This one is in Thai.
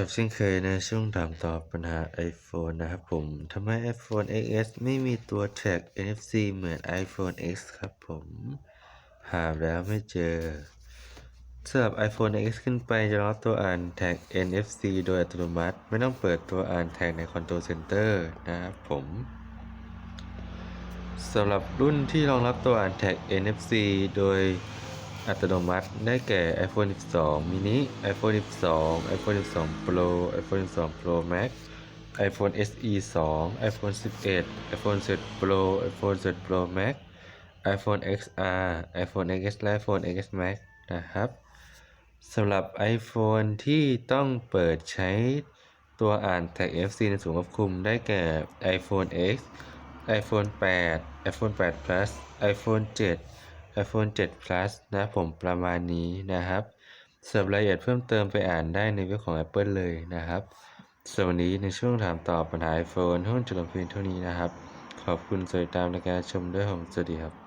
กับเช่นเคยในช่วงถามตอบปัญหา iPhone นะครับผมทำไม iPhone XS ไม่มีตัว Track NFC เหมือน iPhone X ครับผม หาแล้วไม่เจอสำหรับ iPhone X ขึ้นไปจะรับตัวอ่านแท็ก NFC โดยอัตโนมัติ ไม่ต้องเปิดตัวอ่านแท็กใน Control Center นะครับผมสำหรับรุ่นที่รองรับตัวอ่านแท็ก NFC โดย อัตโนมัติ ได้แก่ iPhone 12 mini iPhone 12 iPhone 12 Pro iPhone 12 Pro Max iPhone SE 2 iPhone 11 iPhone 11 Pro iPhone 11 Pro Max iPhone XR iPhone XS และ iPhone XS Max นะครับสำหรับ iPhone ที่ต้องเปิดใช้ตัวอ่านแท็ก NFC ในสูงควบคุมได้แก่ iPhone X iPhone 8 iPhone 8 Plus iPhone 7 iPhone 7 Plus นะผมประมาณนี้นะครับสำหรับรายละเอียดเพิ่มเติมไปอ่านได้ในเว็บของ Apple เลยนะครับสำหรับวันนี้ในช่วงถามตอบปัญหา iPhone ห้องจุลเพียงเท่านี้นะครับ ขอบคุณสำหรับติดตามในการชมด้วยผมสวัสดีครับ